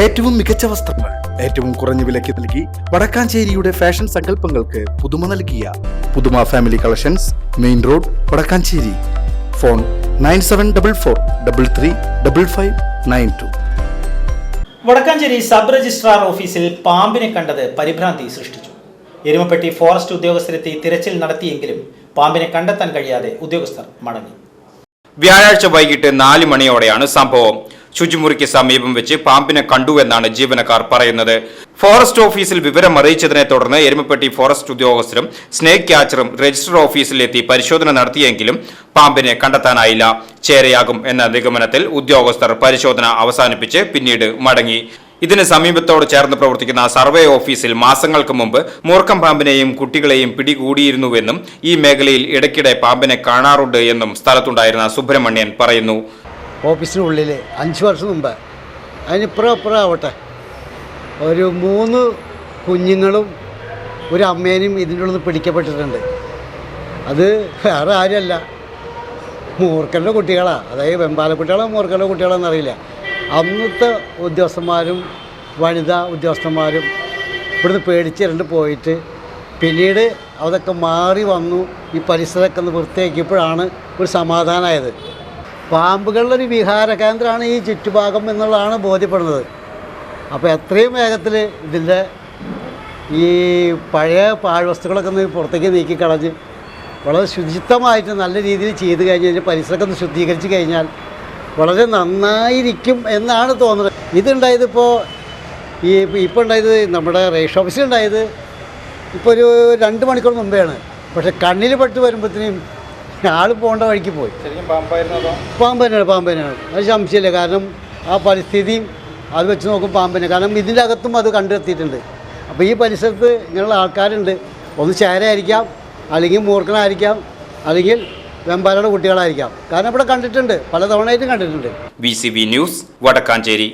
ഏറ്റവും മികച്ച വസ്ത്രങ്ങൾ ഏറ്റവും കുറഞ്ഞ വിലയ്ക്ക് നൽകി വടക്കാഞ്ചേരിയുടെ ഫാഷൻ സങ്കല്പങ്ങൾക്ക് പുതുമ നൽകിയ പുതുമ family collections main road Vadakkanchery. Phone nine seven double four double three double five nine two. Vadakkanchery sub registrar ഓഫീസിൽ പാമ്പിനെ കണ്ടത് പരിഭ്രാന്തി സൃഷ്ടിച്ചു. എരുമപ്പെട്ടി ഫോറസ്റ്റ് ഉദ്യോഗസ്ഥരെത്തി തിരച്ചിൽ നടത്തിയെങ്കിലും പാമ്പിനെ കണ്ടെത്താൻ കഴിയാതെ ഉദ്യോഗസ്ഥർ മടങ്ങി. വ്യാഴാഴ്ച വൈകിട്ട് നാല് മണിയോടെയാണ് സംഭവം. ശുചിമുറിക്ക് സമീപം വെച്ച് പാമ്പിനെ കണ്ടുവെന്നാണ് ജീവനക്കാർ പറയുന്നത്. ഫോറസ്റ്റ് ഓഫീസിൽ വിവരം അറിയിച്ചതിനെ തുടർന്ന് എരുമപ്പെട്ടി ഫോറസ്റ്റ് ഉദ്യോഗസ്ഥരും സ്നേക് ക്യാച്ചറും രജിസ്റ്റർ ഓഫീസിലെത്തി പരിശോധന നടത്തിയെങ്കിലും പാമ്പിനെ കണ്ടെത്താനായില്ല. ചേരയാകും എന്ന നിഗമനത്തിൽ ഉദ്യോഗസ്ഥർ പരിശോധന അവസാനിപ്പിച്ച് പിന്നീട് മടങ്ങി. ഇതിന് സമീപത്തോട് ചേർന്ന് പ്രവർത്തിക്കുന്ന സർവേ ഓഫീസിൽ മാസങ്ങൾക്ക് മുമ്പ് മൂർക്കം പാമ്പിനെയും കുട്ടികളെയും പിടികൂടിയിരുന്നുവെന്നും ഈ മേഖലയിൽ ഇടയ്ക്കിടെ പാമ്പിനെ കാണാറുണ്ട് എന്നും സ്ഥലത്തുണ്ടായിരുന്ന സുബ്രഹ്മണ്യൻ പറയുന്നു. ഓഫീസിനുള്ളിൽ അഞ്ച് വർഷം മുമ്പ്. അതിനിപ്പുറം അപ്പുറം ആവട്ടെ. ഒരു മൂന്ന് കുഞ്ഞുങ്ങളും ഒരു അമ്മേനും ഇതിന്റെ ഉള്ളിൽ പിടിക്കപ്പെട്ടിട്ടുണ്ട്. അത് വേറെ ആരുമല്ല. മൂർക്കന്റെ കുട്ടികളാണ് അതായത് വെമ്പാല കുട്ടികളോ മൂർക്കന്റെ കുട്ടികളോ എന്നറിയില്ല അന്നത്തെ ഉദ്യോഗസ്ഥന്മാരും വനിതാ ഉദ്യോഗസ്ഥന്മാരും ഇവിടുന്ന് പേടിച്ചിരണ്ട് പോയിട്ട് പിന്നീട് അതൊക്കെ മാറി വന്നു. ഈ പരിസരമൊക്കെ ഒന്ന് വൃത്തിയാക്കിയപ്പോഴാണ് ഒരു സമാധാനമായത്. പാമ്പുകളുടെ ഒരു വിഹാര കേന്ദ്രമാണ് ഈ ചുറ്റുഭാഗം എന്നുള്ളതാണ് ബോധ്യപ്പെടുന്നത്. അപ്പോൾ എത്രയും വേഗത്തിൽ ഇതിന്റെ ഈ പഴയ പാഴ്വസ്തുക്കളൊക്കെ ഒന്ന് പുറത്തേക്ക് നീക്കി കളഞ്ഞ് വളരെ ശുചിത്വമായിട്ട് നല്ല രീതിയിൽ ചെയ്ത് കഴിഞ്ഞ് കഴിഞ്ഞാൽ പരിസരമൊക്കെ ഒന്ന് ശുദ്ധീകരിച്ച് കഴിഞ്ഞാൽ വളരെ നന്നായിരിക്കും എന്നാണ് തോന്നുന്നത്. ഇതുണ്ടായതിപ്പോൾ ഈ ഇപ്പോൾ ഉണ്ടായത് നമ്മുടെ റേഷൻ ഓഫീസിലുണ്ടായത് ഇപ്പോൾ ഒരു രണ്ട് മണിക്കൂർ മുമ്പെയാണ് പക്ഷേ കണ്ണിൽ പെട്ട് വരുമ്പോഴത്തേനും ആൾ പോകേണ്ട വഴിക്ക് പോയി. പാമ്പനാണ് പാമ്പനാണ്. അത് സംശയമില്ല. കാരണം ആ പരിസ്ഥിതിയും അത് വെച്ച് നോക്കും പാമ്പനെ കാരണം ഇതിന്റെ അകത്തും അത് കണ്ടെത്തിയിട്ടുണ്ട്. അപ്പോൾ ഈ പരിസരത്ത് ഇങ്ങനെയുള്ള ആൾക്കാരുണ്ട്. ഒന്ന് ചേരയായിരിക്കാം അല്ലെങ്കിൽ മൂർഖനായിരിക്കാം അല്ലെങ്കിൽ വെമ്പാലയുടെ കുട്ടികളായിരിക്കാം. കാരണം ഇവിടെ കണ്ടിട്ടുണ്ട്. പല തവണയായിട്ടും കണ്ടിട്ടുണ്ട്. V news Vadakkanchery.